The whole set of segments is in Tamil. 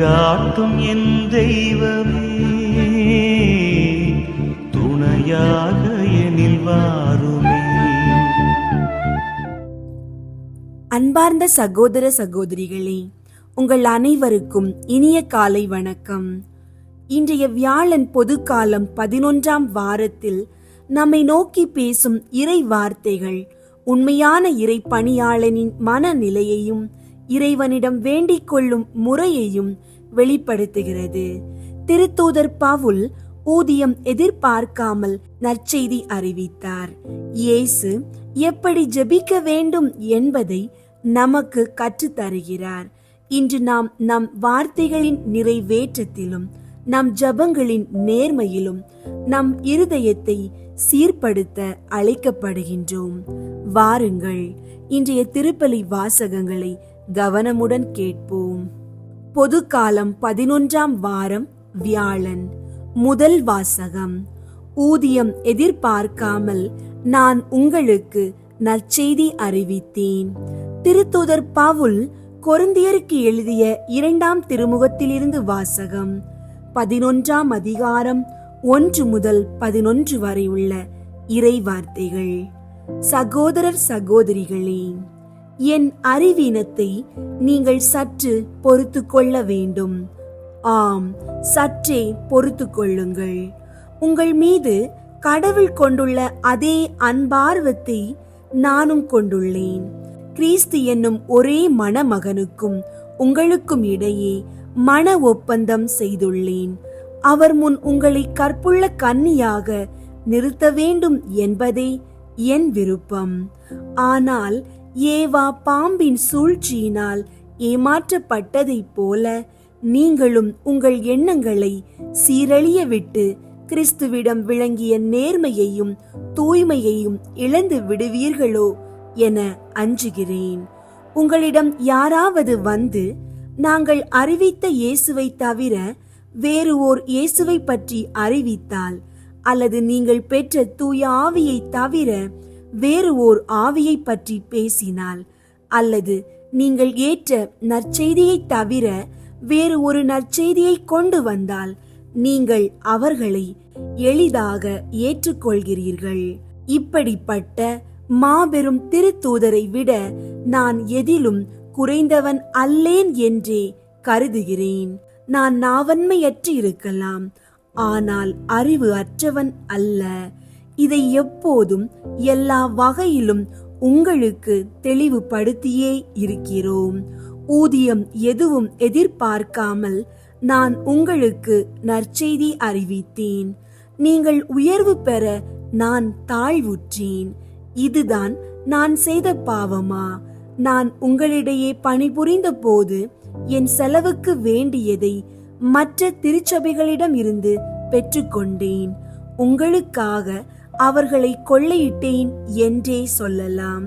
வழிகாட்டும் என் தெய்வமே. துணையாக எனில் வாருமே. அன்பார்ந்த சகோதர சகோதரிகளே உங்கள் அனைவருக்கும் இனிய காலை வணக்கம். இன்றைய வியாழன் பொதுக்காலம் பதினொன்றாம் வாரத்தில் நம்மை நோக்கி பேசும் இறை வார்த்தைகள் உண்மையான இறை பணியாளனின் மனநிலையையும் இறைவனிடம் வேண்டிக் கொள்ளும் முறையையும் வெளிப்படுத்துகிறது. திருத்தூதர் பவுல் ஊதியம் எதிர்பார்க்காமல் நற்செய்தி அறிவித்தார். இயேசு எப்படி ஜெபிக்க வேண்டும் என்பதை நமக்கு கற்றுத்தருகிறார். இன்று நாம் நம் வார்த்தைகளின் நிறைவேற்றத்திலும் நம் ஜபங்களின் நேர்மையிலும் நம் இருதயத்தை சீர்படுத்த அழைக்கப்படுகின்றோம். வாருங்கள் இன்றைய திருப்பலி வாசகங்களை கவனமுடன் கேட்போம். பொதுக்காலம் பதினொன்றாம் வாரம் வியாழன். முதல் வாசகம். ஊதியம் எதிர்பார்க்காமல் நான் உங்களுக்கு நற்செய்தி அறிவித்தேன். திருத்தூதர் பவுல் கொருந்தியருக்கு எழுதிய இரண்டாம் திருமுகத்திலிருந்து வாசகம். பதினொன்றாம் அதிகாரம் ஒன்று முதல் பதினொன்று வரை உள்ள இறை வார்த்தைகள் சகோதரர் சகோதரிகளே என் அறிவீனத்தை நீங்கள் சற்று பொறுத்து கொள்ள வேண்டும். ஆம் சற்றே பொறுத்து கொள்ளுங்கள். உங்கள் மீது கடவுள் கொண்டுள்ள அதே அன்பார்வத்தை நானும் கொண்டுள்ளேன். கிறிஸ்து என்னும் ஒரே மணமகனுக்கும் உங்களுக்கும் இடையே மன ஒப்பந்தம் செய்துள்ளேன். அவர் முன் உங்களை கற்புள்ள கன்னியாக நிறுத்த வேண்டும் என்பதே என் விருப்பம். ஆனால் ஏவா பாம்பின் சூழ்ச்சியினால் ஏமாற்றப்பட்டதைப் போல நீங்களும் உங்கள் எண்ணங்களை சீரழிய விட்டு கிறிஸ்துவிடம் விளங்கிய நேர்மையையும் தூய்மையையும் இழந்து விடுவீர்களோ என அஞ்சுகிறேன். உங்களிடம் யாராவது வந்து நாங்கள் அறிவித்த இயேசுவை தவிர வேறு ஓர் இயேசுவை பற்றி அறிவித்தால் அல்லது நீங்கள் பெற்ற தூய ஆவியை தவிர வேறு ஓர் ஆவியை பற்றி பேசினால் அல்லது நீங்கள் ஏற்ற நற்செய்தியை தவிர வேறு ஒரு நற்செய்தியை கொண்டு வந்தால் நீங்கள் அவர்களை எளிதாக ஏற்றுக்கொள்கிறீர்கள். இப்படிப்பட்ட மாபெரும் திருத்தூதரை விட நான் எதிலும் குறைந்தவன் அல்லேன் என்றே கருதுகிறேன். நான் நாவன்மையற்று இருக்கலாம் ஆனால் அறிவு அற்றவன் அல்ல. இதை எப்போதும் எல்லா வகையிலும் உங்களுக்கு தெளிவுபடுத்தியே இருக்கிறோம். ஊதியம் எதுவும் எதிர்பார்க்காமல் நான் உங்களுக்கு நற்செய்தி அறிவித்தேன். நீங்கள் உயர்வு பெற நான் தாழ்வுற்றேன். இதுதான் நான் செய்த பாவமா? நான் உங்களிடையே பணிபுரிந்த போது என் செலவுக்கு வேண்டியதை மற்ற திருச்சபைகளிடம் இருந்து பெற்றுக்கொண்டேன். உங்களுக்காக அவர்களை கொள்ளையிட்டேன் என்றே சொல்லலாம்.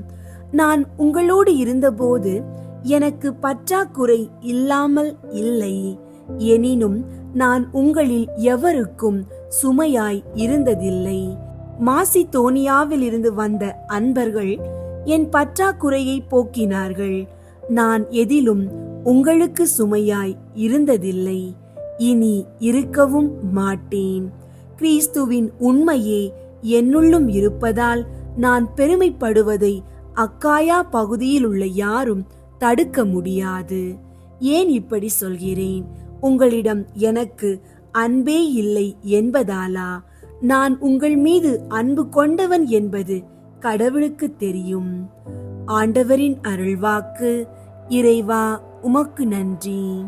நான் உங்களோடு இருந்தபோது எனக்கு பற்றாக்குறை இல்லாமல் இல்லை. எனினும் நான் உங்களில் எவருக்கும் சுமையாய் இருந்ததில்லை. மாசித்தோனியாவில் இருந்து வந்த அன்பர்கள் என் பற்றாக்குறையை போக்கினார்கள். நான் எதிலும் உங்களுக்கு சுமையாய் இருந்ததில்லை. இனி இருக்கவும் மாட்டேன். கிறிஸ்துவின் உண்மையே என்னுள்ளும் இருப்பதால் நான் பெருமைப்படுவதை அக்காயா பகுதியில் உள்ள யாரும் தடுக்க முடியாது. ஏன் இப்படி சொல்கிறேன்? உங்களிடம் எனக்கு அன்பே இல்லை என்பதாலா? நான் உங்கள் மீது அன்பு கொண்டவன் என்பது கடவுளுக்கு தெரியும். ஆண்டவரின் அருள்வாக்கு இறைவா உமக்கு நன்றி.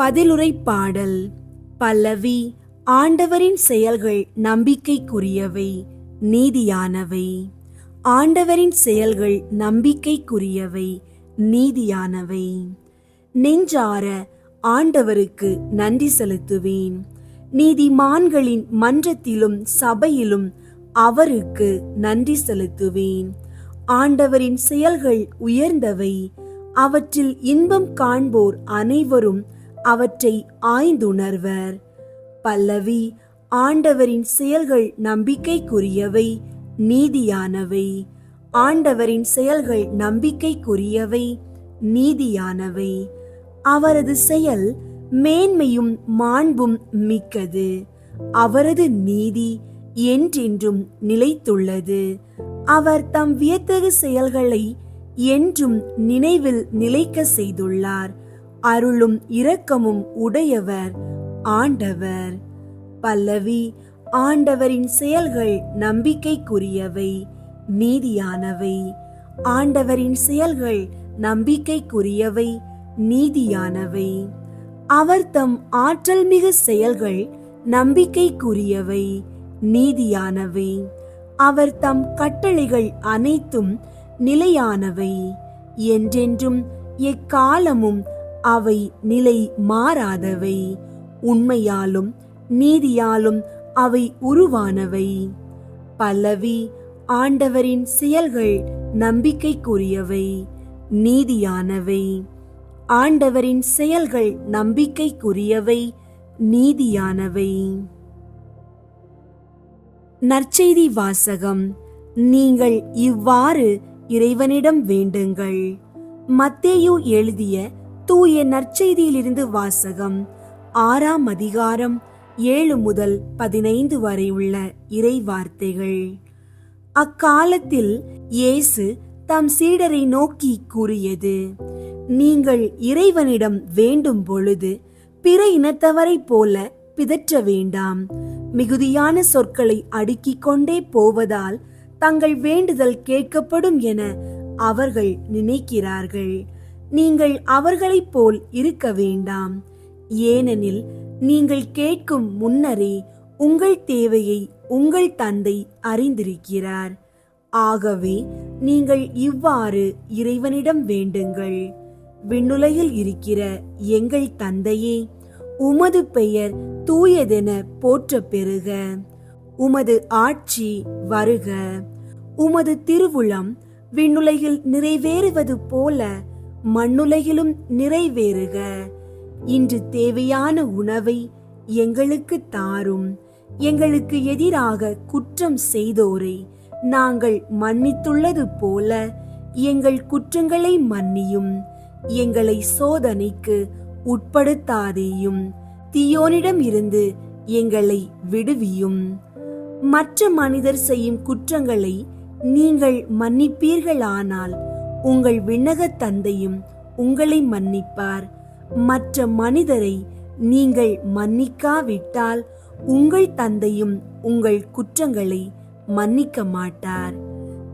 பதிலுரை பாடல் பல்லவி ஆண்டவரின் செயல்கள் நம்பிக்கைக்குரியவை நீதியானவை. ஆண்டவரின் செயல்கள் நம்பிக்கைக்குரியவை நீதியானவை. நெஞ்சார ஆண்டவருக்கு நன்றி செலுத்துவேன். நீதிமான்களின் மன்றத்திலும் சபையிலும் அவருக்கு நன்றி செலுத்துவேன். ஆண்டவரின் செயல்கள் உயர்ந்தவை அவற்றில் இன்பம் காண்போர் அனைவரும் அவற்றை ஆய்ந்துணர்வர். பல்லவி ஆண்டவரின் செயல்கள் நம்பிக்கைக்குரியவை நீதியானவை. ஆண்டவரின் செயல்கள் நம்பிக்கைக்குரியவை நீதியானவை. அவரது செயல் மேன்மையும் மாண்பும் மிக்கது. அவரது நீதி என்றென்றும் நிலைத்துள்ளது. அவர் தம் வியத்தகு செயல்களை என்றும் நினைவில் நிலைக்க செய்துள்ளார். அருளும் இரக்கமும் உடையவர். ஆண்டவர். பல்லவி ஆண்டவரின் செயல்கள் நம்பிக்கைக்குரியவை நீதியானவை. ஆண்டவரின் செயல்கள் நம்பிக்கைக்குரியவை நீதியானவை. அவர் தம் ஆற்றல் மிகு செயல்கள் நம்பிக்கைக்குரியவை நீதியானவை. அவர் தம் கட்டளைகள் அனைத்தும் நிலையானவை. என்றென்றும் எக்காலமும் அவை நிலை மாறாதவை. உண்மையாலும் நீதியாலும் அவை உருவானவை. பல்லவி ஆண்டவரின் செயல்கள் நம்பிக்கைக்குரியவை நீதியானவை. ஆண்டவரின் செயல்கள் நம்பிக்கைக்குரியவை நீதியானவை. நற்செய்தி வாசகம் நீங்கள் இவ்வாறு இறைவனிடம் வேண்டுங்கள். மத்தேயு எழுதிய தூய நற்செய்தியிலிருந்து வாசகம் ஆறாம் அதிகாரம் ஏழு முதல் பதினைந்து வரை உள்ள இறை வார்த்தைகள் அக்காலத்தில் இயேசு தம் சீடரை நோக்கி கூறியது நீங்கள் இறைவனிடம் வேண்டும் பொழுது பிற இனத்தவரைப் போல பிதற்ற வேண்டாம். மிகுதியான சொற்களை அடுக்கிக் கொண்டே போவதால் தங்கள் வேண்டுதல் கேட்கப்படும் என அவர்கள் நினைக்கிறார்கள். நீங்கள் அவர்களைப் போல் இருக்க வேண்டாம். ஏனெனில் நீங்கள் கேட்கும் முன்னரே உங்கள் தேவையை உங்கள் தந்தை அறிந்திருக்கிறார். ஆகவே நீங்கள் இவ்வாறு இறைவனிடம் வேண்டுங்கள். விண்ணுலையில் இருக்கிற எங்கள் தந்தையே உமது பெயர் தூயதென போற்ற பெறுக. உமது ஆட்சி வருக. உமது திருவுளம் விண்ணுலகில் நிறைவேறுவது போல மண்ணுலகிலும் நிறைவேறுக. இன்று தேவையான உணவை எங்களுக்கு தாரும். எங்களுக்கு எதிராக குற்றம் செய்தோரை நாங்கள் மன்னித்துள்ளது போல எங்கள் குற்றங்களை மன்னியும். எங்களை சோதனைக்கு உட்படுத்தாதேயும். தீயோனிடம் இருந்து எங்களை விடுவியும். மற்ற மனிதர் செய்யும் குற்றங்களை நீங்கள் மன்னிப்பீர்களானால் உங்கள் விண்ணக தந்தையும் உங்களை மன்னிப்பார். மற்ற மனிதரை நீங்கள் மன்னிக்காவிட்டால் உங்கள் தந்தையும் உங்கள் குற்றங்களை மன்னிக்க மாட்டார்.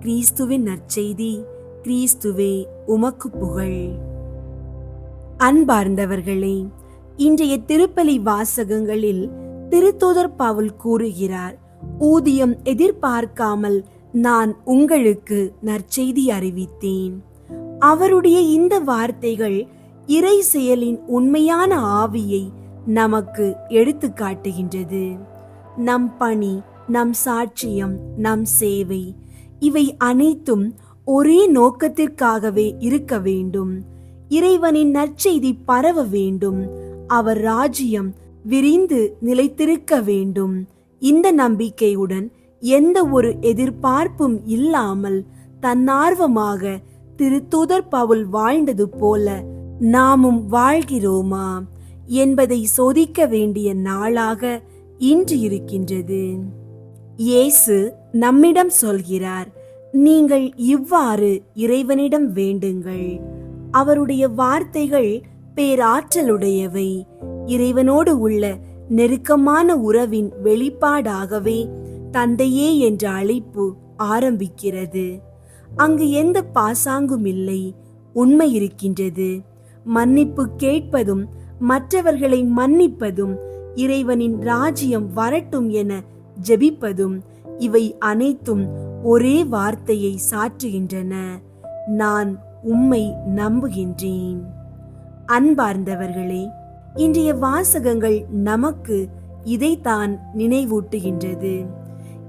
கிறிஸ்துவின் நற்செய்தி கிறிஸ்துவே உமக்கு புகழ். அன்பார்ந்தவர்களே இன்றைய திருப்பலி வாசகங்களில் திருத்தூதர் பவுல் கூறுகிறார் ஊதியம் எதிர்பார்க்காமல் நான் உங்களுக்கு நற்செய்தி அறிவித்தேன். அவருடைய இந்த வார்த்தைகள் இறை செயலின் உண்மையான ஆவியை நமக்கு எடுத்து காட்டுகின்றது. நம் பணி நம் சாட்சியம் நம் சேவை இவை அனைத்தும் ஒரே நோக்கத்திற்காகவே இருக்க வேண்டும். இறைவனின் நற்செய்தி பரவ வேண்டும். அவர் ராஜ்யம் விரிந்து நிலைத்திருக்க வேண்டும். இந்த நம்பிக்கையுடன் எந்த ஒரு எதிர்பார்ப்பும் இல்லாமல் தன்னார்வமாக திருத்தூதர் பவுல் வாழ்ந்தது போல நாமும் வாழ்கிறோமா என்பதை சோதிக்க வேண்டிய நாளாக இன்று இருக்கின்றது. இயேசு நம்மிடம் சொல்கிறார் நீங்கள் இவ்வாறு இறைவனிடம் வேண்டுங்கள். அவருடைய வார்த்தைகள் பேராற்றலுடையவை. இறைவனோடு உள்ள நெருக்கமான உறவின் வெளிப்பாடாகவே தந்தையே என்ற அழைப்பு ஆரம்பிக்கிறது. அங்கு எந்த பாசாங்கும் இல்லை. உண்மை இருக்கின்றது. மன்னிப்பு கேட்பதும் மற்றவர்களை மன்னிப்பதும் இறைவனின் ராஜ்யம் வரட்டும் என ஜெபிப்பதும் இவை அனைத்தும் ஒரே வார்த்தையை சாற்றுகின்றன. நான் உம்மை நம்புகின்றேன். அன்பார்ந்தவர்களே இன்றைய வாசகங்கள் நமக்கு இதைத்தான் நினைவூட்டுகின்றது.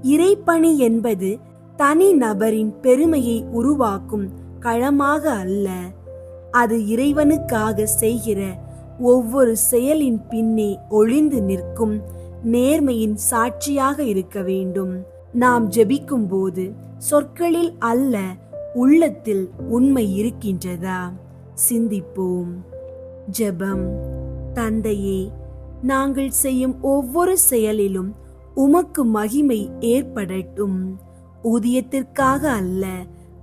இறைப்பணி என்பது தனி நபரின் பெருமையை உருவாக்கும் களமாக அல்ல. அது இறைவனுக்காக செய்கிற ஒவ்வொரு செயலின் பின்னே ஒளிந்து நிற்கும் நேர்மையின் சாட்சியாக இருக்க வேண்டும். நாம் ஜெபிக்கும் போது சொற்களில் அல்ல உள்ளத்தில் உண்மை இருக்கின்றதா? சிந்திப்போம். ஜெபம். தந்தையே நாங்கள் செய்யும் ஒவ்வொரு செயலிலும் உமக்கு மகிமை ஏற்படட்டும். ஊதியத்திற்காக அல்ல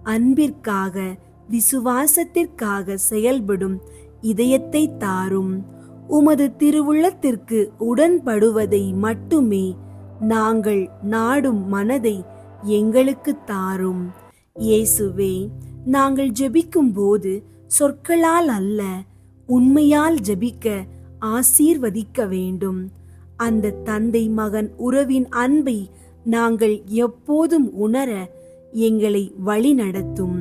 அன்பிற்காக விசுவாசத்திற்காக செயல்படும் இதயத்தை தாரும். உமது திருவுள்ளத்திற்கு உடன்படுவதை மட்டுமே நாங்கள் நாடும் மனதை எங்களுக்கு தாரும். இயேசுவே நாங்கள் ஜெபிக்கும் போது சொற்களால் அல்ல உண்மையால் ஜெபிக்க ஆசீர்வதிக்க வேண்டும். அந்த தந்தை மகன் உறவின் அன்பை நாங்கள் எப்போதும் உணர எங்களை வழிநடத்தும்.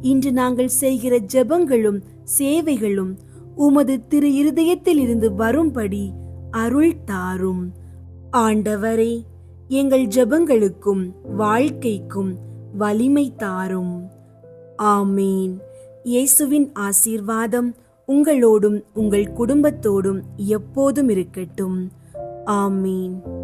இன்று நாங்கள் செய்கிற ஜெபங்களும் சேவைகளும் உமது திரு இருதயத்தில் இருந்து வரும்படி அருள் தாரும். ஆண்டவரே எங்கள் ஜெபங்களுக்கும் வாழ்க்கைக்கும் வலிமை தாரும். ஆமீன். இயேசுவின் ஆசீர்வாதம் உங்களோடும் உங்கள் குடும்பத்தோடும் எப்போதும் இருக்கட்டும். ஆமீன்.